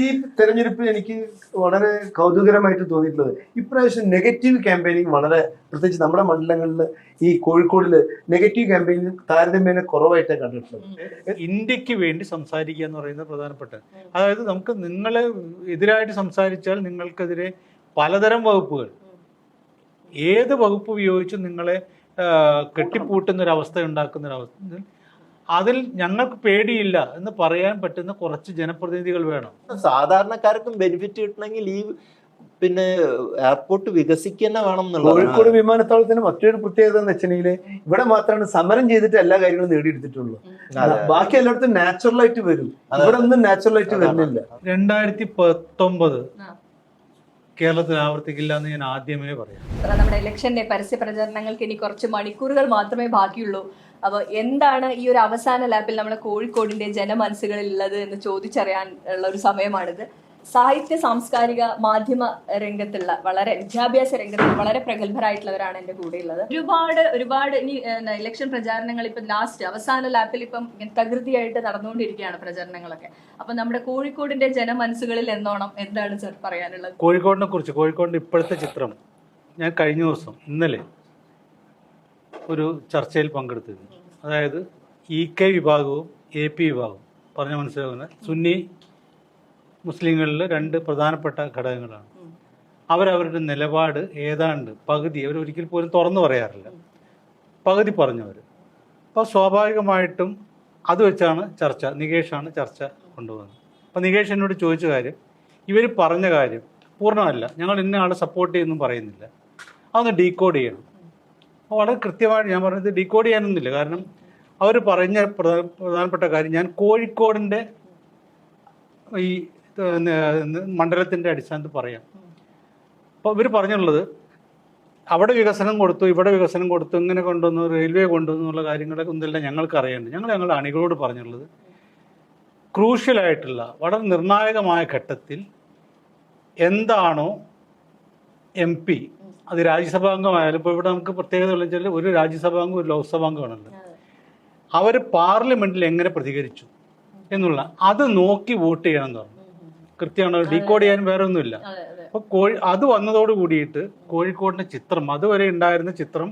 ഈ തെരഞ്ഞെടുപ്പിൽ എനിക്ക് വളരെ കൗതുകരമായിട്ട് തോന്നിയിട്ടുള്ളത്. ഇപ്രാവശ്യം നെഗറ്റീവ് ക്യാമ്പയിനിങ് വളരെ പ്രത്യേകിച്ച് നമ്മുടെ മണ്ഡലങ്ങളിൽ ഈ കോഴിക്കോടിൽ നെഗറ്റീവ് ക്യാമ്പയിനിങ് താരതമ്യേന കുറവായിട്ടാണ് കണ്ടിട്ടുള്ളത്. ഇന്ത്യയ്ക്ക് വേണ്ടി സംസാരിക്കുക എന്ന് പറയുന്നത് പ്രധാനപ്പെട്ട. അതായത് നമുക്ക് നിങ്ങളെ എതിരായിട്ട് സംസാരിച്ചാൽ നിങ്ങൾക്കെതിരെ പലതരം വകുപ്പുകൾ. ഏത് വകുപ്പ് ഉപയോഗിച്ചും നിങ്ങളെ കെട്ടിപ്പൂട്ടുന്ന ഒരു അവസ്ഥ ഉണ്ടാക്കുന്ന ഒരു അവസ്ഥ അതിൽ ഞങ്ങൾക്ക് പേടിയില്ല എന്ന് പറയാൻ പറ്റുന്ന കുറച്ച് ജനപ്രതിനിധികൾ വേണം. സാധാരണക്കാർക്കും ബെനിഫിറ്റ് കിട്ടണമെങ്കിൽ ഈ പിന്നെ എയർപോർട്ട് വികസിക്കുന്ന വേണം കോഴിക്കോട് വിമാനത്താവളത്തിന് മറ്റൊരു പ്രത്യേകത എന്ന് വെച്ചിട്ടുണ്ടെങ്കിൽ ഇവിടെ മാത്രമാണ് സമരം ചെയ്തിട്ട് എല്ലാ കാര്യങ്ങളും നേടിയെടുത്തിട്ടുള്ളൂ. ബാക്കി എല്ലായിടത്തും നാച്ചുറൽ ആയിട്ട് വരും. ഇവിടെ ഒന്നും നാച്ചുറൽ ആയിട്ട് വരുന്നില്ല. രണ്ടായിരത്തി പത്തൊമ്പത് കേരളത്തിൽ ആവർത്തിക്കില്ല എന്ന് ഞാൻ ആദ്യമേ പറയാം. നമ്മുടെ ഇലക്ഷന്റെ പരസ്യ പ്രചരണങ്ങൾക്ക് ഇനി കുറച്ച് മണിക്കൂറുകൾ മാത്രമേ ബാക്കിയുള്ളൂ. അപ്പോൾ എന്താണ് ഈ ഒരു അവസാന ലാപ്പിൽ നമ്മുടെ കോഴിക്കോടിന്റെ ജനമനസ്സുകളിൽ ഉള്ളത് എന്ന് ചോദിച്ചറിയാൻ ഉള്ള ഒരു സമയമാണിത്. സാഹിത്യ സാംസ്കാരിക മാധ്യമ രംഗത്തുള്ള വളരെ വിദ്യാഭ്യാസ രംഗത്ത് വളരെ പ്രഗത്ഭരായിട്ടുള്ളവരാണ് എന്റെ കൂടെ ഉള്ളത്. ഒരുപാട് ഒരുപാട് ഇനി ഇലക്ഷൻ പ്രചാരണങ്ങൾ ഇപ്പം ലാസ്റ്റ് അവസാന ലാപ്പിൽ ഇപ്പം തകൃതിയായിട്ട് നടന്നുകൊണ്ടിരിക്കുകയാണ് പ്രചരണങ്ങളൊക്കെ. അപ്പൊ നമ്മുടെ കോഴിക്കോടിന്റെ ജനമനസ്സുകളിൽ എന്നോണം എന്താണ് സർ പറയാനുള്ളത്? കോഴിക്കോടിനെ കുറിച്ച് കോഴിക്കോടിന്റെ ഇപ്പോഴത്തെ ചിത്രം ഞാൻ കഴിഞ്ഞ ദിവസം ഇന്നലെ ഒരു ചർച്ചയിൽ പങ്കെടുത്തിരുന്നു. അതായത് ഇ കെ വിഭാഗവും എ പി വിഭാഗവും. പറഞ്ഞ മനസ്സിലാകുന്ന സുന്നി മുസ്ലിങ്ങളിൽ രണ്ട് പ്രധാനപ്പെട്ട ഘടകങ്ങളാണ്. അവരവരുടെ നിലപാട് ഏതാണ്ട് പകുതി അവർ ഒരിക്കൽ പോലും തുറന്നു പറയാറില്ല. പകുതി പറഞ്ഞവർ അപ്പോൾ സ്വാഭാവികമായിട്ടും അത് വെച്ചാണ് ചർച്ച നികേഷാണ് ചർച്ച കൊണ്ടുപോകുന്നത്. അപ്പോൾ നികേഷ് എന്നോട് ചോദിച്ച കാര്യം ഇവർ പറഞ്ഞ കാര്യം പൂർണമല്ല. ഞങ്ങൾ ഇന്ന ആളെ സപ്പോർട്ട് ചെയ്യുന്നു പറയുന്നില്ല. അതൊന്ന് ഡീകോഡ് ചെയ്യണം. വളരെ കൃത്യമായിട്ട് ഞാൻ പറഞ്ഞത് ഡീകോഡ് ചെയ്യാനൊന്നുമില്ല. കാരണം അവർ പറഞ്ഞ പ്രധാ- പ്രധാനപ്പെട്ട കാര്യം ഞാൻ കോഴിക്കോടിന്റെ ഈ മണ്ഡലത്തിന്റെ അടിസ്ഥാനത്തിൽ പറയാം. അപ്പോൾ ഇവർ പറഞ്ഞുള്ളത് അവിടെ വികസനം കൊടുത്തു ഇവിടെ വികസനം കൊടുത്തു ഇങ്ങനെ കൊണ്ടുവന്നു റെയിൽവേ കൊണ്ടുവന്നു എന്നുള്ള കാര്യങ്ങളൊക്കെ ഒന്നുമില്ല ഞങ്ങൾക്ക് അറിയേണ്ടത്. ഞങ്ങൾ ഞങ്ങളുടെ അണികളോട് പറഞ്ഞുള്ളത് ക്രൂഷ്യലായിട്ടുള്ള വളരെ നിർണായകമായ ഘട്ടത്തിൽ എന്താണോ എം പി അത് രാജ്യസഭാംഗമായാലും ഇപ്പോൾ ഇവിടെ നമുക്ക് പ്രത്യേകത ഉള്ള വെച്ചാൽ ഒരു രാജ്യസഭാംഗം ഒരു ലോക്സഭാംഗമാണല്ലോ. അവർ പാർലമെന്റിൽ എങ്ങനെ പ്രതികരിച്ചു എന്നുള്ള അത് നോക്കി വോട്ട് ചെയ്യണം എന്ന് പറഞ്ഞു. കൃത്യമാണ്? ഡീകോഡ് ചെയ്യാൻ വേറെ ഒന്നുമില്ല. അപ്പോൾ കോഴി അത് വന്നതോട് കൂടിയിട്ട് കോഴിക്കോടിന്റെ ചിത്രം അതുവരെ ഉണ്ടായിരുന്ന ചിത്രം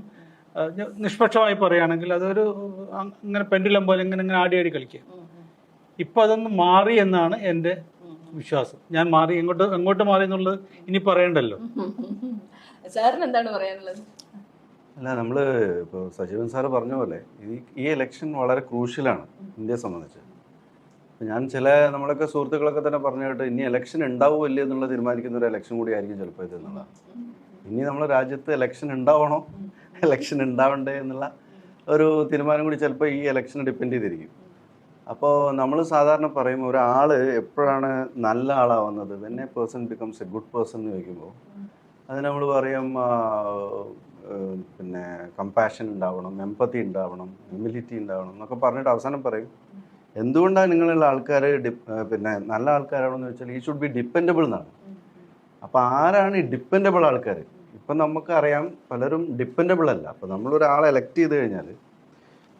നിഷ്പക്ഷമായി പറയുകയാണെങ്കിൽ അതൊരു അങ്ങനെ ഇങ്ങനെ പെൻഡുലം പോലെ ഇങ്ങനെ ഇങ്ങനെ ആടി ആടി കളിക്കുക ഇപ്പൊ അതൊന്ന് മാറി എന്നാണ് എന്റെ വിശ്വാസം. ഞാൻ മാറി എങ്ങോട്ട് എങ്ങോട്ട് മാറി എന്നുള്ളത് ഇനി പറയണ്ടല്ലോ. സാറിന് എന്താണ് പറയാനുള്ളത്? അല്ല നമ്മൾ ഇപ്പോൾ സജീവൻ സാറ് പറഞ്ഞ പോലെ ഈ ഈ ഇലക്ഷൻ വളരെ ക്രൂഷ്യലാണ് ഇന്ത്യയെ സംബന്ധിച്ച്. അപ്പം ഞാൻ ചില നമ്മളൊക്കെ സുഹൃത്തുക്കളൊക്കെ തന്നെ പറഞ്ഞു കേട്ട് ഇനി ഇലക്ഷൻ ഉണ്ടാവുമോ ഇല്ലേ എന്നുള്ള തീരുമാനിക്കുന്ന ഒരു ഇലക്ഷൻ കൂടി ആയിരിക്കും ചിലപ്പോൾ ഇത് എന്നുള്ളതാണ് ഇനി നമ്മുടെ രാജ്യത്ത് ഇലക്ഷൻ ഉണ്ടാവണോ? ഇലക്ഷൻ ഉണ്ടാവണ്ടേ എന്നുള്ള ഒരു തീരുമാനം കൂടി ചിലപ്പോൾ ഈ ഇലക്ഷനെ ഡിപ്പെൻഡ് ചെയ്തിരിക്കും. അപ്പോൾ നമ്മൾ സാധാരണ പറയും ഒരാൾ എപ്പോഴാണ് നല്ല ആളാവുന്നത്? When a person becomes a good person എന്ന് ചോദിക്കുമ്പോൾ അത് നമ്മൾ പറയും പിന്നെ കമ്പാഷൻ ഉണ്ടാവണം എമ്പത്തി ഉണ്ടാവണം ഹ്യൂമിലിറ്റി ഉണ്ടാവണം എന്നൊക്കെ പറഞ്ഞിട്ട് അവസാനം പറയും. എന്തുകൊണ്ടാണ് നിങ്ങളുള്ള ആൾക്കാർ പിന്നെ നല്ല ആൾക്കാരാണെന്ന് വെച്ചാൽ ഈ ഷുഡ് ബി ഡിപ്പെൻഡബിൾ എന്നാണ്. അപ്പോൾ ആരാണ് ഈ ഡിപ്പെൻഡബിൾ ആൾക്കാർ ഇപ്പം നമുക്കറിയാം പലരും ഡിപ്പെൻഡബിൾ അല്ല. അപ്പോൾ നമ്മളൊരാളെ എലക്ട് ചെയ്ത് കഴിഞ്ഞാൽ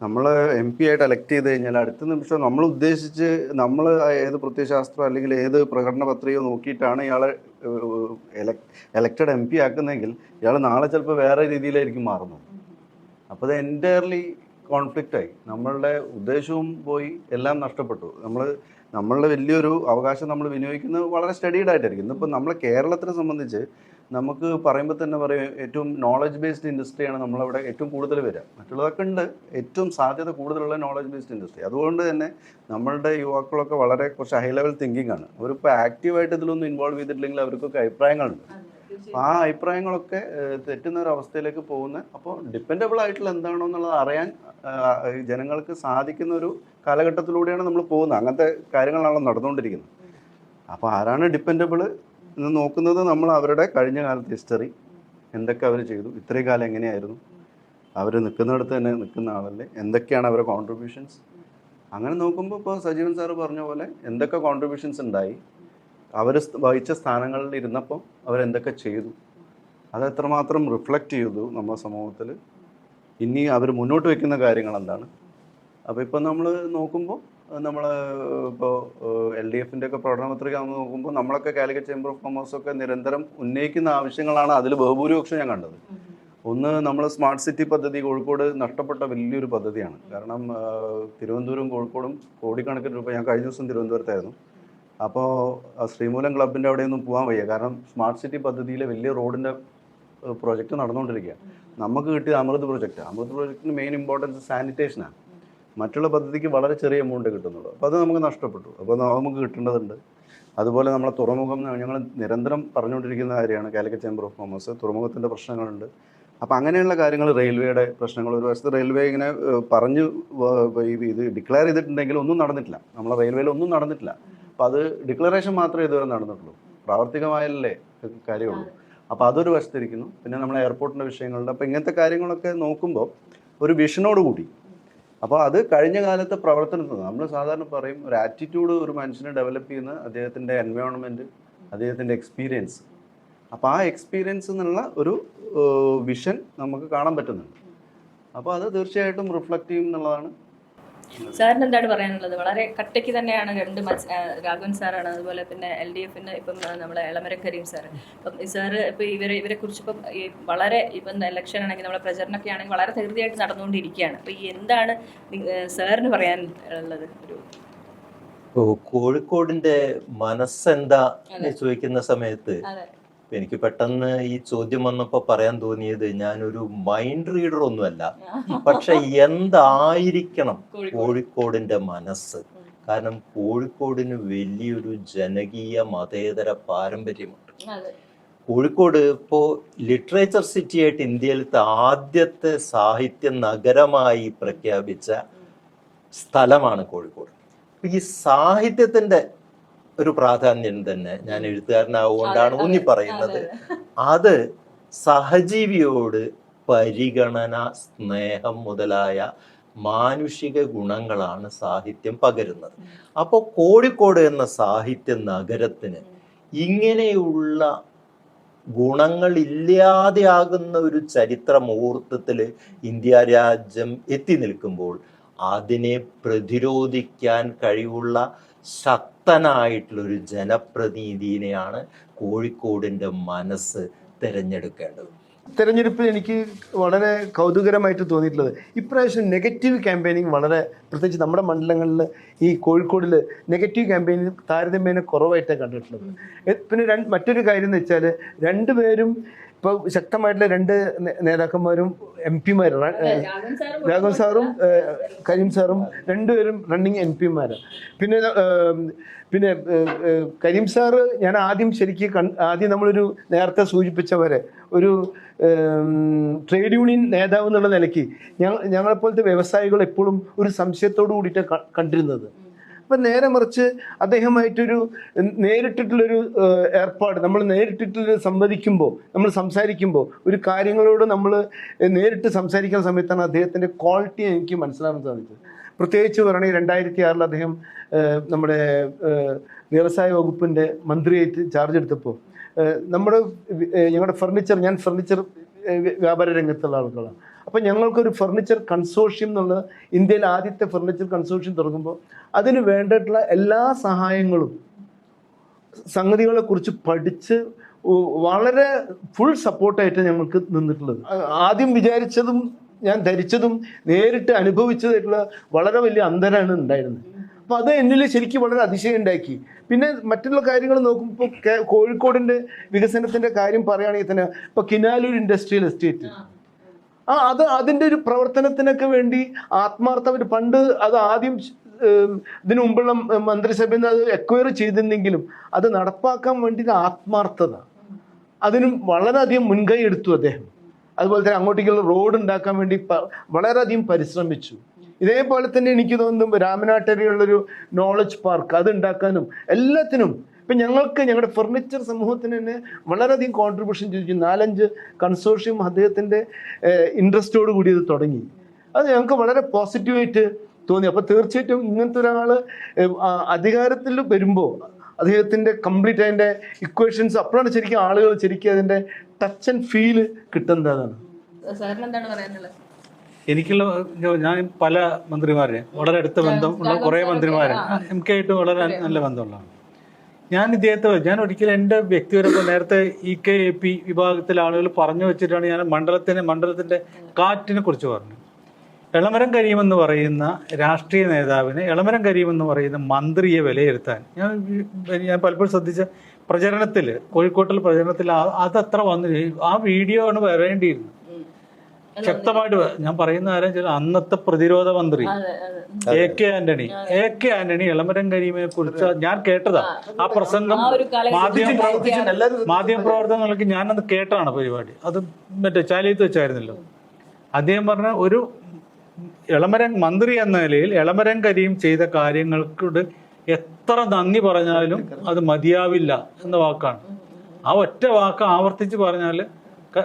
നമ്മൾ എം പി ആയിട്ട് എലക്ട് ചെയ്ത് കഴിഞ്ഞാൽ അടുത്ത നിമിഷം നമ്മൾ ഉദ്ദേശിച്ച് നമ്മൾ ഏത് പ്രത്യയശാസ്ത്രം അല്ലെങ്കിൽ ഏത് പ്രകടന പത്രികയോ നോക്കിയിട്ടാണ് ഇയാളെ എലക്റ്റഡ് എം പി ആക്കുന്നതെങ്കിൽ ഇയാൾ നാളെ ചിലപ്പോൾ വേറെ രീതിയിലായിരിക്കും മാറുന്നത്. അപ്പോൾ അത് എന്റയർലി കോൺഫ്ലിക്റ്റായി നമ്മളുടെ ഉദ്ദേശവും പോയി എല്ലാം നഷ്ടപ്പെട്ടു. നമ്മൾ നമ്മളുടെ വലിയൊരു അവകാശം നമ്മൾ വിനിയോഗിക്കുന്നത് വളരെ സ്റ്റഡീഡ് ആയിട്ടായിരിക്കും. ഇന്നിപ്പോൾ നമ്മളെ കേരളത്തിനെ സംബന്ധിച്ച് നമുക്ക് പറയുമ്പോൾ തന്നെ പറയും ഏറ്റവും നോളജ് ബേസ്ഡ് ഇൻഡസ്ട്രിയാണ് നമ്മളവിടെ ഏറ്റവും കൂടുതൽ വരിക. മറ്റുള്ളതൊക്കെ ഉണ്ട് ഏറ്റവും സാധ്യത കൂടുതലുള്ള നോളജ് ബേസ്ഡ് ഇൻഡസ്ട്രി അതുകൊണ്ട് തന്നെ നമ്മളുടെ യുവാക്കളൊക്കെ വളരെ കുറച്ച് ഹൈ ലെവൽ തിങ്കിങ് ആണ്. അവരിപ്പോൾ ആക്റ്റീവായിട്ട് ഇതിലൊന്നും ഇൻവോൾവ് ചെയ്തിട്ടില്ലെങ്കിൽ അവർക്കൊക്കെ അഭിപ്രായങ്ങളുണ്ട്. ആ അഭിപ്രായങ്ങളൊക്കെ തെറ്റുന്ന ഒരു അവസ്ഥയിലേക്ക് പോകുന്ന അപ്പോൾ ഡിപ്പെൻഡബിൾ ആയിട്ടുള്ള എന്താണോ എന്നുള്ളത് അറിയാൻ ജനങ്ങൾക്ക് സാധിക്കുന്ന ഒരു കാലഘട്ടത്തിലൂടെയാണ് നമ്മൾ പോകുന്നത്. അങ്ങനത്തെ കാര്യങ്ങളാണല്ലോ നടന്നുകൊണ്ടിരിക്കുന്നത്. അപ്പോൾ ആരാണ് ഡിപ്പെൻഡബിൾ എന്ന് നോക്കുന്നത് നമ്മൾ അവരുടെ കഴിഞ്ഞ കാലത്തെ ഹിസ്റ്ററി എന്തൊക്കെ അവർ ചെയ്തു ഇത്രയും കാലം എങ്ങനെയായിരുന്നു അവർ നിൽക്കുന്നിടത്ത് തന്നെ നിൽക്കുന്ന ആളല്ലേ എന്തൊക്കെയാണ് അവരുടെ കോൺട്രിബ്യൂഷൻസ് അങ്ങനെ നോക്കുമ്പോൾ ഇപ്പോൾ സജീവൻ സാറ് പറഞ്ഞ പോലെ എന്തൊക്കെ കോൺട്രിബ്യൂഷൻസ് ഉണ്ടായി അവർ വഹിച്ച സ്ഥാനങ്ങളിൽ ഇരുന്നപ്പോൾ അവരെന്തൊക്കെ ചെയ്തു അത് എത്രമാത്രം റിഫ്ലക്റ്റ് ചെയ്തു നമ്മുടെ സമൂഹത്തിൽ. ഇനി അവർ മുന്നോട്ട് വയ്ക്കുന്ന കാര്യങ്ങൾ എന്താണ്? അപ്പോൾ ഇപ്പം നമ്മൾ നോക്കുമ്പോൾ നമ്മൾ ഇപ്പോൾ എൽ ഡി എഫിന്റെ ഒക്കെ പ്രകടനപത്രിക നമ്മൾ നോക്കുമ്പോൾ നമ്മളൊക്കെ കാലിക്കറ്റ് ചേംബർ ഓഫ് കൊമേഴ്സ് ഒക്കെ നിരന്തരം ഉന്നയിക്കുന്ന ആവശ്യങ്ങളാണ് അതിൽ ബഹുഭൂരിപക്ഷം ഞാൻ കണ്ടത്. ഒന്ന് നമ്മൾ സ്മാർട്ട് സിറ്റി പദ്ധതി കോഴിക്കോട് നഷ്ടപ്പെട്ട വലിയൊരു പദ്ധതിയാണ്. കാരണം തിരുവനന്തപുരം കോഴിക്കോടും കോടിക്കണക്കിന് രൂപ ഞാൻ കഴിഞ്ഞ ദിവസം തിരുവനന്തപുരത്തായിരുന്നു. അപ്പോൾ ശ്രീമൂലം ക്ലബിന്റെ അവിടെയൊന്നും പോകാൻ വയ്യ. കാരണം സ്മാർട്ട് സിറ്റി പദ്ധതിയിലെ വലിയ റോഡിന്റെ പ്രോജക്റ്റ് നടന്നുകൊണ്ടിരിക്കുക നമുക്ക് കിട്ടിയ അമൃത് പ്രോജക്റ്റ് അമൃത് പ്രോജക്റ്റിന് മെയിൻ ഇമ്പോർട്ടൻസ് സാനിറ്റേഷനാണ്. മറ്റുള്ള പദ്ധതിക്ക് വളരെ ചെറിയ എമൗണ്ട് കിട്ടുന്നുള്ളൂ. അപ്പോൾ അത് നമുക്ക് നഷ്ടപ്പെട്ടു. അപ്പോൾ നമുക്ക് കിട്ടേണ്ടതുണ്ട്. അതുപോലെ നമ്മളെ തുറമുഖം ഞങ്ങൾ നിരന്തരം പറഞ്ഞുകൊണ്ടിരിക്കുന്ന കാര്യമാണ് കാലിക്കറ്റ് ചേംബർ ഓഫ് കോമേഴ്സ്. തുറമുഖത്തിന്റെ പ്രശ്നങ്ങളുണ്ട്. അപ്പോൾ അങ്ങനെയുള്ള കാര്യങ്ങൾ റെയിൽവേയുടെ പ്രശ്നങ്ങൾ. ഒരു വശത്ത് റെയിൽവേ ഇങ്ങനെ പറഞ്ഞ് ഇത് ഡിക്ലെയർ ചെയ്തിട്ടുണ്ടെങ്കിൽ ഒന്നും നടന്നിട്ടില്ല. നമ്മളെ റെയിൽവേയിൽ ഒന്നും നടന്നിട്ടില്ല. അപ്പോൾ അത് ഡിക്ലറേഷൻ മാത്രമേ ഇതുവരെ നടന്നിട്ടുള്ളൂ. പ്രാവർത്തികമായല്ലേ കാര്യമുള്ളൂ. അപ്പോൾ അതൊരു വശത്തിരിക്കുന്നു. പിന്നെ നമ്മളെ എയർപോർട്ടിന്റെ വിഷയങ്ങളുണ്ട്. അപ്പോൾ ഇങ്ങനത്തെ കാര്യങ്ങളൊക്കെ നോക്കുമ്പോൾ ഒരു വിഷനോട് കൂടി അപ്പോൾ അത് കഴിഞ്ഞ കാലത്തെ പ്രവർത്തനത്തിൽ നമ്മൾ സാധാരണ പറയും ഒരു ആറ്റിറ്റ്യൂഡ് ഒരു മനുഷ്യനെ ഡെവലപ്പ് ചെയ്യുന്ന അദ്ദേഹത്തിന്റെ എൻവയോൺമെന്റ് അദ്ദേഹത്തിന്റെ എക്സ്പീരിയൻസ് അപ്പോൾ ആ എക്സ്പീരിയൻസ് എന്നുള്ള ഒരു വിഷൻ നമുക്ക് കാണാൻ പറ്റുന്നുണ്ട്. അപ്പോൾ അത് തീർച്ചയായിട്ടും റിഫ്ലക്റ്റ് ചെയ്യും എന്നുള്ളതാണ്. സാറിന് എന്താണ് പറയാനുള്ളത്? വളരെ കട്ടയ്ക്ക് തന്നെയാണ് രണ്ട് രാഘവൻ സാറാണ് അതുപോലെ പിന്നെ എൽ ഡി എഫിന് ഇപ്പം നമ്മളെ എളമരം കരീം സാറ്. അപ്പം സാറ് ഇപ്പം ഇവരെ ഇവരെ കുറിച്ച് ഇപ്പം ഈ വളരെ ഇപ്പം ഇലക്ഷൻ ആണെങ്കിൽ നമ്മളെ പ്രചരണമൊക്കെ ആണെങ്കിൽ വളരെ ധൃതിയായിട്ട് നടന്നുകൊണ്ടിരിക്കുകയാണ്. അപ്പം ഈ എന്താണ് സാറിന് പറയാൻ ഉള്ളത്? ഒരു കോഴിക്കോടിന്റെ മനസ്സെന്താ ചോദിക്കുന്ന സമയത്ത് എനിക്ക് പെട്ടെന്ന് ഈ ചോദ്യം വന്നപ്പോ പറയാൻ തോന്നിയത് ഞാനൊരു മൈൻഡ് റീഡർ ഒന്നുമല്ല. പക്ഷെ എന്തായിരിക്കണം കോഴിക്കോടിന്റെ മനസ്സ്? കാരണം കോഴിക്കോടിന് വലിയൊരു ജനകീയ മതേതര പാരമ്പര്യമുണ്ട്. കോഴിക്കോട് ഇപ്പോ ലിറ്ററേച്ചർ സിറ്റി ആയിട്ട് ഇന്ത്യയിലത്തെ ആദ്യത്തെ സാഹിത്യ നഗരമായി പ്രഖ്യാപിച്ച സ്ഥലമാണ് കോഴിക്കോട്. ഈ സാഹിത്യത്തിന്റെ ഒരു പ്രാധാന്യം തന്നെ ഞാൻ എഴുത്തുകാരനാവുകൊണ്ടാണ് ഊന്നി പറയുന്നത് അത് സഹജീവിയോട് പരിഗണന സ്നേഹം മുതലായ മാനുഷിക ഗുണങ്ങളാണ് സാഹിത്യം പകരുന്നത്. അപ്പോൾ കോഴിക്കോട് എന്ന സാഹിത്യ നഗരത്തിന് ഇങ്ങനെയുള്ള ഗുണങ്ങൾ ഇല്ലാതെയാകുന്ന ഒരു ചരിത്ര മുഹൂർത്തത്തിൽ ഇന്ത്യ രാജ്യം എത്തി നിൽക്കുമ്പോൾ അതിനെ പ്രതിരോധിക്കാൻ കഴിവുള്ള ശക്തനായിട്ടുള്ള ഒരു ജനപ്രതിനിധിയെയാണ് കോഴിക്കോടിന്റെ മനസ്സ് തിരഞ്ഞെടുക്കേണ്ടത്. തെരഞ്ഞെടുപ്പിൽ എനിക്ക് വളരെ കൗതുകരമായിട്ട് തോന്നിയിട്ടുള്ളത് ഇപ്രാവശ്യം നെഗറ്റീവ് ക്യാമ്പയിനിങ് വളരെ പ്രത്യേകിച്ച് നമ്മുടെ മണ്ഡലങ്ങളിൽ ഈ കോഴിക്കോടിൽ നെഗറ്റീവ് ക്യാമ്പയിനിങ് താരതമ്യേന കുറവായിട്ടാണ് കണ്ടിട്ടുള്ളത്. പിന്നെ രണ്ട് മറ്റൊരു കാര്യം എന്ന് വെച്ചാൽ രണ്ടുപേരും ഇപ്പോൾ ശക്തമായിട്ടുള്ള രണ്ട് നേതാക്കന്മാരും എം പിമാരും രാഘവൻ സാറും കരീം സാറും രണ്ടുപേരും റണ്ണിങ് എം പിമാരാണ് പിന്നെ പിന്നെ കരീം സാറ് ഞാൻ ആദ്യം ശരിക്ക് കൺ ആദ്യം നമ്മളൊരു നേരത്തെ സൂചിപ്പിച്ചവരെ ഒരു ട്രേഡ് യൂണിയൻ നേതാവ് എന്നുള്ള നിലയ്ക്ക് ഞങ്ങൾ ഞങ്ങളെപ്പോലത്തെ വ്യവസായികൾ എപ്പോഴും ഒരു സംശയത്തോടു കൂടിയിട്ട് കണ്ടിരുന്നത്. അപ്പം നേരെ മറിച്ച് അദ്ദേഹമായിട്ടൊരു നേരിട്ടിട്ടുള്ളൊരു ഏർപ്പാട് നമ്മൾ നേരിട്ടിട്ടുള്ള സംവദിക്കുമ്പോൾ നമ്മൾ സംസാരിക്കുമ്പോൾ ഒരു കാര്യങ്ങളോട് നമ്മൾ നേരിട്ട് സംസാരിക്കുന്ന സമയത്താണ് അദ്ദേഹത്തിന്റെ ക്വാളിറ്റി എനിക്ക് മനസ്സിലാക്കാൻ സാധിച്ചത്. പ്രത്യേകിച്ച് പറയുകയാണെങ്കിൽ രണ്ടായിരത്തി ആറിൽ അദ്ദേഹം നമ്മുടെ വ്യവസായ വകുപ്പിന്റെ മന്ത്രിയായിട്ട് ചാർജ് എടുത്തപ്പോൾ നമ്മുടെ ഞങ്ങളുടെ ഫർണിച്ചർ ഞാൻ ഫർണിച്ചർ വ്യാപാര രംഗത്തുള്ള ആളുകളാണ്. അപ്പം ഞങ്ങൾക്കൊരു ഫർണിച്ചർ കൺസോഷ്യം എന്നുള്ള ഇന്ത്യയിലെ ആദ്യത്തെ ഫർണിച്ചർ കൺസോഷ്യം തുടങ്ങുമ്പോൾ അതിന് വേണ്ടിയിട്ടുള്ള എല്ലാ സഹായങ്ങളും സംഗതികളെക്കുറിച്ച് പഠിച്ച് വളരെ ഫുൾ സപ്പോർട്ടായിട്ട് ഞങ്ങൾക്ക് നിന്നിട്ടുള്ളത്. ആദ്യം വിചാരിച്ചതും ഞാൻ ധരിച്ചതും നേരിട്ട് അനുഭവിച്ചതായിട്ടുള്ള വളരെ വലിയ അന്തരാണ് ഉണ്ടായിരുന്നത്. അപ്പോൾ അത് എന്നിൽ ശരിക്കും വളരെ അതിശയം ഉണ്ടാക്കി. പിന്നെ മറ്റുള്ള കാര്യങ്ങൾ നോക്കുമ്പോൾ കോഴിക്കോടിന്റെ വികസനത്തിന്റെ കാര്യം പറയുകയാണെങ്കിൽ തന്നെ ഇപ്പോൾ കിനാലൂർ ഇൻഡസ്ട്രിയൽ എസ്റ്റേറ്റ് ആ അത് അതിന്റെ ഒരു പ്രവർത്തനത്തിനൊക്കെ വേണ്ടി ആത്മാർത്ഥമായിട്ട് പണ്ട് അത് ആദ്യം ഇതിനു മുമ്പുള്ള മന്ത്രിസഭയിൽ നിന്ന് അത് എക്വയർ ചെയ്തിരുന്നെങ്കിലും അത് നടപ്പാക്കാൻ വേണ്ടി ആത്മാർത്ഥത. അതിനും വളരെയധികം മുൻകൈ എടുത്തു അദ്ദേഹം. അതുപോലെ തന്നെ അങ്ങോട്ടേക്കുള്ള റോഡ് ഉണ്ടാക്കാൻ വേണ്ടി വളരെയധികം പരിശ്രമിച്ചു. ഇതേപോലെ തന്നെ എനിക്ക് തോന്നുന്നു രാമനാട്ടരിയുള്ളൊരു നോളജ് പാർക്ക് അത് ഉണ്ടാക്കാനും എല്ലാത്തിനും ഇപ്പം ഞങ്ങൾക്ക് ഞങ്ങളുടെ ഫർണിച്ചർ സമൂഹത്തിന് തന്നെ വളരെയധികം കോൺട്രിബ്യൂഷൻ ചോദിച്ചു നാലഞ്ച് കൺസോർഷ്യം അദ്ദേഹത്തിന്റെ ഇൻട്രസ്റ്റോട് കൂടി ഇത് തുടങ്ങി. അത് ഞങ്ങൾക്ക് വളരെ പോസിറ്റീവായിട്ട് തോന്നി. അപ്പോൾ തീർച്ചയായിട്ടും ഇങ്ങനത്തെ ഒരാൾ അധികാരത്തിൽ വരുമ്പോൾ അദ്ദേഹത്തിന്റെ കംപ്ലീറ്റ് അതിന്റെ ഇക്വേഷൻസ് അപ്പോഴാണ് ശരിക്കും ആളുകൾ ശരിക്കും അതിന്റെ ടച്ച് ആൻഡ് ഫീൽ കിട്ടുന്നതാണ് സാറിന് എന്താണ് പറയാനുള്ളത്? എനിക്കുള്ള ഞാൻ പല മന്ത്രിമാരെ വളരെ അടുത്ത ബന്ധം ഉള്ള കുറേ മന്ത്രിമാരെ എനിക്കായിട്ട് ആയിട്ട് വളരെ നല്ല ബന്ധമുള്ളതാണ്. ഞാൻ ഇദ്ദേഹത്തെ ഞാൻ ഒരിക്കലും എന്റെ വ്യക്തിപരമായ നേരത്തെ ഇ കെ എ പി വിഭാഗത്തിലെ ആളുകൾ പറഞ്ഞു വെച്ചിട്ടാണ് ഞാൻ മണ്ഡലത്തിന് മണ്ഡലത്തിന്റെ കാറ്റിനെ കുറിച്ച് പറഞ്ഞു എളമരം കരീമെന്ന് പറയുന്ന രാഷ്ട്രീയ നേതാവിനെ എളമരം കരീമെന്ന് പറയുന്ന മന്ത്രിയെ വിലയിരുത്താൻ. ഞാൻ ഞാൻ പലപ്പോഴും ശ്രദ്ധിച്ച പ്രചരണത്തിൽ കോഴിക്കോട്ടിലെ പ്രചരണത്തിൽ അതത്ര വന്നു. ആ വീഡിയോ ആണ് വരേണ്ടിയിരുന്നത്. ശക്തമായിട്ട് ഞാൻ പറയുന്ന കാര്യം ചില അന്നത്തെ പ്രതിരോധ മന്ത്രി A K Antony A K Antony Elamaram കരീമിനെ കുറിച്ച് ഞാൻ കേട്ടതാ. ആ പ്രസംഗം മാധ്യമ മാധ്യമ പ്രവർത്തനങ്ങൾക്ക് ഞാനത് കേട്ടാണ് പരിപാടി. അത് മറ്റേ ചാലിയത്ത് വെച്ചായിരുന്നല്ലോ. അദ്ദേഹം പറഞ്ഞ ഒരു ഇളമരം മന്ത്രി എന്ന നിലയിൽ ഇളമരം കരീം ചെയ്ത കാര്യങ്ങൾക്കോട് എത്ര നന്ദി പറഞ്ഞാലും അത് മതിയാവില്ല എന്ന വാക്കാണ്. ആ ഒറ്റ വാക്ക് ആവർത്തിച്ച് പറഞ്ഞാൽ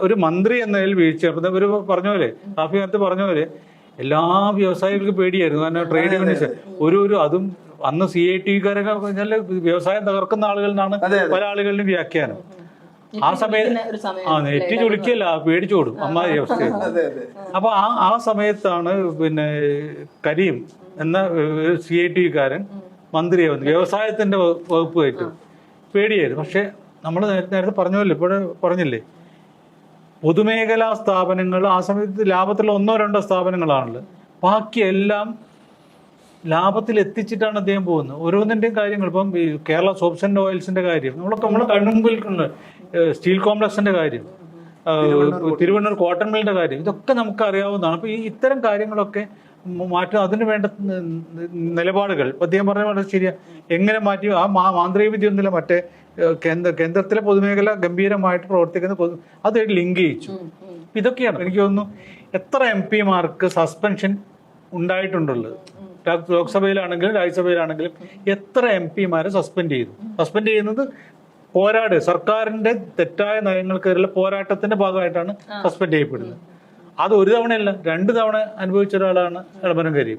ഒരു മന്ത്രി എന്ന നിലയിൽ വീഴ്ച ഒരു പറഞ്ഞ പോലെ റാഫി നേരത്തെ പറഞ്ഞ പോലെ എല്ലാ വ്യവസായികൾക്കും പേടിയായിരുന്നു. കാരണം ട്രേഡ് യൂണിയൻ ഒരു ഒരു അതും അന്ന് സി ഐ ടി കാരൊക്കെ പറഞ്ഞാൽ വ്യവസായം തകർക്കുന്ന അതെ. പല ആളുകളിലും വ്യാഖ്യാനം. ആ സമയത്ത് ആ നെറ്റ് ചുളിക്കല്ല പേടിച്ചോടും അമ്മായി അവസ്ഥ. അതെ അതെ. അപ്പൊ ആ ആ സമയത്താണ് പിന്നെ കരീം എന്ന സി ഐ ടി കാരൻ മന്ത്രിയെ വന്നു വ്യവസായത്തിന്റെ വകുപ്പ് കയറ്റും പേടിയായിരുന്നു. പക്ഷെ നമ്മൾ നേരത്തെ പറഞ്ഞല്ലോ ഇപ്പോഴും പറഞ്ഞില്ലേ? പൊതുമേഖലാ സ്ഥാപനങ്ങൾ ആ സമയത്ത് ലാഭത്തിലുള്ള ഒന്നോ രണ്ടോ സ്ഥാപനങ്ങളാണല്ലോ ബാക്കിയെല്ലാം ലാഭത്തിൽ എത്തിച്ചിട്ടാണ് അദ്ദേഹം പോകുന്നത്. ഓരോന്നിന്റെയും കാര്യങ്ങൾ. ഇപ്പം കേരള സോപ്സ് ആൻഡ് ഓയിൽസിന്റെ കാര്യം നമ്മളൊക്കെ നമ്മളെ കണ്ണുമ്പിൽ സ്റ്റീൽ കോംപ്ലക്സിന്റെ കാര്യം തിരുവണ്ണൂർ കോട്ടൺ മില്ലിന്റെ കാര്യം ഇതൊക്കെ നമുക്ക് അറിയാവുന്നതാണ് അപ്പൊ ഈ ഇത്തരം കാര്യങ്ങളൊക്കെ മാറ്റുക മാറ്റം അതിന് വേണ്ട നിലപാടുകൾ. അദ്ദേഹം പറഞ്ഞ വളരെ ശരിയാ. എങ്ങനെ മാറ്റി ആ മാന്ത്രിക വിദ്യ ഒന്നുമില്ല മറ്റേ കേന്ദ്ര കേന്ദ്രത്തിലെ പൊതുമേഖല ഗംഭീരമായിട്ട് പ്രവർത്തിക്കുന്ന പൊതു അത് ലിങ്ക് ചെയ്യിച്ചു. ഇതൊക്കെയാണ്. എനിക്ക് തോന്നുന്നു എത്ര എം പിമാർക്ക് സസ്പെൻഷൻ ഉണ്ടായിട്ടുണ്ടുള്ളത് ലോക്സഭയിലാണെങ്കിലും രാജ്യസഭയിലാണെങ്കിലും എത്ര എം പിമാരെ സസ്പെൻഡ് ചെയ്തു. സസ്പെൻഡ് ചെയ്യുന്നത് പോരാട് സർക്കാരിന്റെ തെറ്റായ നയങ്ങൾക്കെതിരെ പോരാട്ടത്തിന്റെ ഭാഗമായിട്ടാണ് സസ്പെൻഡ് ചെയ്യപ്പെടുന്നത്. അത് ഒരു തവണയല്ല രണ്ട് തവണ അനുഭവിച്ച ഒരാളാണ് എളമരം കരീം.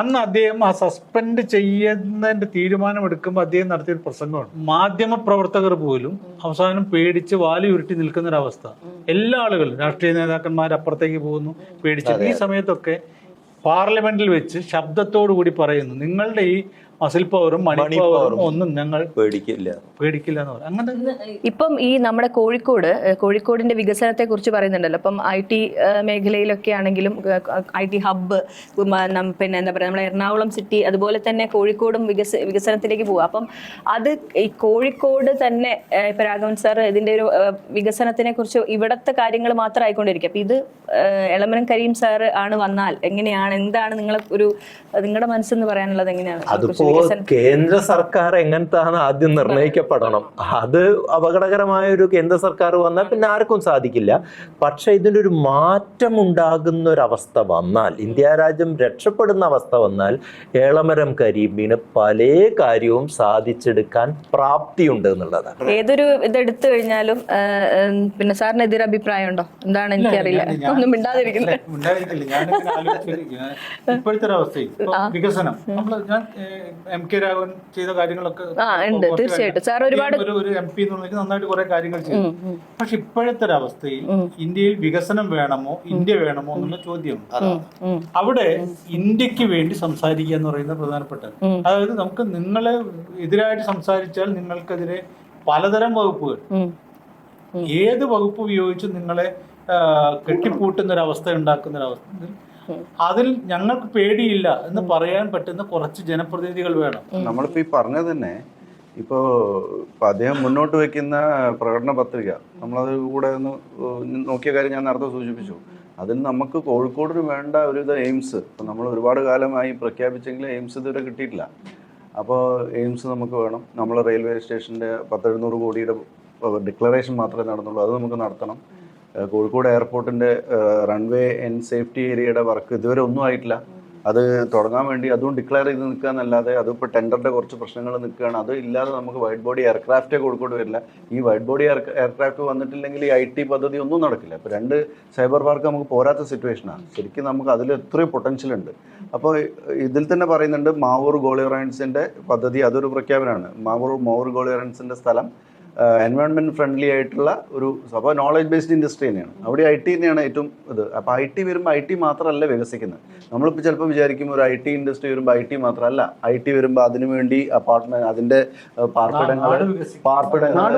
അന്ന് അദ്ദേഹം ആ സസ്പെൻഡ് ചെയ്യുന്നതിന്റെ തീരുമാനമെടുക്കുമ്പോൾ അദ്ദേഹം നടത്തിയ ഒരു പ്രസംഗമാണ്. മാധ്യമ പ്രവർത്തകർ പോലും അവസാനം പേടിച്ച് വാലി ഉരുട്ടി നിൽക്കുന്ന ഒരു അവസ്ഥ എല്ലാ ആളുകളും രാഷ്ട്രീയ നേതാക്കന്മാർ അപ്പുറത്തേക്ക് പോകുന്നു പേടിച്ച്. ഈ സമയത്തൊക്കെ പാർലമെന്റിൽ വെച്ച് ശബ്ദത്തോടു കൂടി പറയുന്നു നിങ്ങളുടെ ഈ മസിൽ പവറും മണി പവറും ഒന്നും ഞങ്ങൾ പേടിക്കില്ല. പേടിക്കില്ല എന്ന് പറയും അങ്ങനെ ഇപ്പം ഈ നമ്മുടെ കോഴിക്കോട് കോഴിക്കോടിന്റെ വികസനത്തെ കുറിച്ച് പറയുന്നുണ്ടല്ലോ. അപ്പം ഐ ടി മേഖലയിലൊക്കെ ആണെങ്കിലും ഐ ടി ഹബ്ബ് പിന്നെ എന്താ പറയുക നമ്മുടെ എറണാകുളം സിറ്റി അതുപോലെ തന്നെ കോഴിക്കോടും വികസ വികസനത്തിലേക്ക് പോകും അപ്പം അത് ഈ കോഴിക്കോട് തന്നെ ഇപ്പൊ രാഘവൻ സാർ ഇതിന്റെ ഒരു വികസനത്തിനെ കുറിച്ച് ഇവിടത്തെ കാര്യങ്ങൾ മാത്രം ആയിക്കൊണ്ടിരിക്കും അപ്പൊ ഇത് എളമരം കരീം സാർ ആണ് വന്നാൽ എങ്ങനെയാണ് എന്താണ് നിങ്ങളെ ഒരു നിങ്ങളുടെ മനസ്സെന്ന് പറയാനുള്ളത് എങ്ങനെയാണ്? അതിപ്പോ കേന്ദ്ര സർക്കാർ എങ്ങനത്താണ് ആദ്യം നിർണയിക്കപ്പെടണം? അത് അപകടകരമായ ഒരു കേന്ദ്ര സർക്കാർ വന്നാൽ പിന്നെ ആർക്കും സാധിക്കില്ല. പക്ഷെ ഇതിന്റെ ഒരു മാറ്റം ഉണ്ടാകുന്ന ഒരു അവസ്ഥ വന്നാൽ ഇന്ത്യ രാജ്യം രക്ഷപ്പെടുന്ന അവസ്ഥ വന്നാൽ ഏളമരം കരീമിന് പല കാര്യവും സാധിച്ചെടുക്കാൻ പ്രാപ്തിയുണ്ട് എന്നുള്ളതാണ്. ഏതൊരു ഇതെടുത്തു കഴിഞ്ഞാലും പിന്നെ സാറിന് എതിരെ അഭിപ്രായം ഉണ്ടോ എന്താണ് എനിക്കറിയില്ല ഒന്നും മിണ്ടാതിരിക്കുന്നത്. ഇപ്പോഴത്തെ ഒരു അവസ്ഥയിൽ വികസനം. നമ്മൾ ഞാൻ എം കെ രാഘവൻ ചെയ്ത കാര്യങ്ങളൊക്കെ ആ, ഉണ്ട്. തീർച്ചയായിട്ടും. സാർ ഒരുപാട് ഒരു എം പി എന്നുള്ളത് നന്നായിട്ട് കുറെ കാര്യങ്ങൾ ചെയ്തു. പക്ഷെ ഇപ്പോഴത്തെ ഒരു അവസ്ഥയിൽ ഇന്ത്യയിൽ വികസനം വേണമോ ഇന്ത്യ വേണമോ എന്നുള്ള ചോദ്യം. അവിടെ ഇന്ത്യയ്ക്ക് വേണ്ടി സംസാരിക്കുക എന്ന് പറയുന്നത് പ്രധാനപ്പെട്ടത്. അതായത് നമുക്ക് നിങ്ങളെ എതിരായിട്ട് സംസാരിച്ചാൽ നിങ്ങൾക്കെതിരെ പലതരം വകുപ്പുകൾ. ഏത് വകുപ്പ് ഉപയോഗിച്ച് നിങ്ങളെ കെട്ടിപ്പൂട്ടുന്ന ഒരു അവസ്ഥ ഉണ്ടാക്കുന്ന ഒരു അവസ്ഥ അതിൽ ഞങ്ങൾക്ക് പേടിയില്ല എന്ന് പറയാൻ പറ്റുന്ന കുറച്ച് ജനപ്രതിനിധികൾ വേണം. നമ്മളിപ്പോ ഈ പറഞ്ഞത് തന്നെ ഇപ്പോ അദ്ദേഹം മുന്നോട്ട് വെക്കുന്ന പ്രകടന പത്രിക നമ്മളത് കൂടെ ഒന്ന് നോക്കിയ കാര്യം ഞാൻ നേരത്തെ സൂചിപ്പിച്ചു. അതിന് നമുക്ക് കോഴിക്കോടിന് വേണ്ട ഒരു ഇത് എയിംസ് ഇപ്പം നമ്മൾ ഒരുപാട് കാലമായി പ്രഖ്യാപിച്ചെങ്കിലും എയിംസ് ഇതുവരെ കിട്ടിയിട്ടില്ല. അപ്പോൾ എയിംസ് നമുക്ക് വേണം. നമ്മൾ റെയിൽവേ സ്റ്റേഷന്റെ പത്തെഴുന്നൂറ് കോടിയുടെ ഡിക്ലറേഷൻ മാത്രമേ നടന്നുള്ളൂ. അത് നമുക്ക് നടത്തണം. കോഴിക്കോട് എയർപോർട്ടിന്റെ റൺവേ ആൻഡ് സേഫ്റ്റി ഏരിയയുടെ വർക്ക് ഇതുവരെ ഒന്നും ആയിട്ടില്ല. അത് തുടങ്ങാൻ വേണ്ടി അതും ഡിക്ലെയർ ചെയ്ത് നിൽക്കുക എന്നല്ലാതെ അതിപ്പോൾ ടെൻഡറിന്റെ കുറച്ച് പ്രശ്നങ്ങൾ നിൽക്കുകയാണ്. അത് ഇല്ലാതെ നമുക്ക് വൈറ്റ് ബോഡി എയർക്രാഫ്റ്റേ കോഴിക്കോട് വരില്ല. ഈ വൈറ്റ് ബോഡി എയർക്രാഫ്റ്റ് വന്നിട്ടില്ലെങ്കിൽ ഈ ഐ ടി പദ്ധതി ഒന്നും നടക്കില്ല. ഇപ്പോൾ രണ്ട് സൈബർ പാർക്ക് നമുക്ക് പോരാത്ത സിറ്റുവേഷനാണ് ശരിക്കും നമുക്ക് അതിൽ എത്രയോ പൊട്ടൻഷ്യൽ ഉണ്ട്. അപ്പോൾ ഇതിൽ തന്നെ പറയുന്നുണ്ട് മാവൂർ ഗോളിയറൻസിന്റെ പദ്ധതി അതൊരു പ്രഖ്യാപനമാണ്. മാവൂർ മാവൂർ ഗോളിയറൻസിന്റെ സ്ഥലം എൻവയോൺമെന്റ് ഫ്രണ്ട്ലി ആയിട്ടുള്ള ഒരു അപ്പോൾ നോളജ് ബേസ്ഡ് ഇൻഡസ്ട്രി തന്നെയാണ്. അവിടെ ഐ ടി തന്നെയാണ് ഏറ്റവും ഇത്. അപ്പോൾ ഐ ടി വരുമ്പോൾ ഐ ടി മാത്രമല്ല വികസിക്കുന്നത്. നമ്മളിപ്പോൾ ചിലപ്പോൾ വിചാരിക്കും ഒരു ഐ ടി ഇൻഡസ്ട്രി വരുമ്പോൾ ഐ ടി മാത്രമല്ല. ഐ ടി വരുമ്പോൾ അതിനുവേണ്ടി അപ്പാർട്ട്മെന്റ് അതിന്റെ പാർപ്പിടങ്ങൾ. പാർപ്പിടങ്ങൾ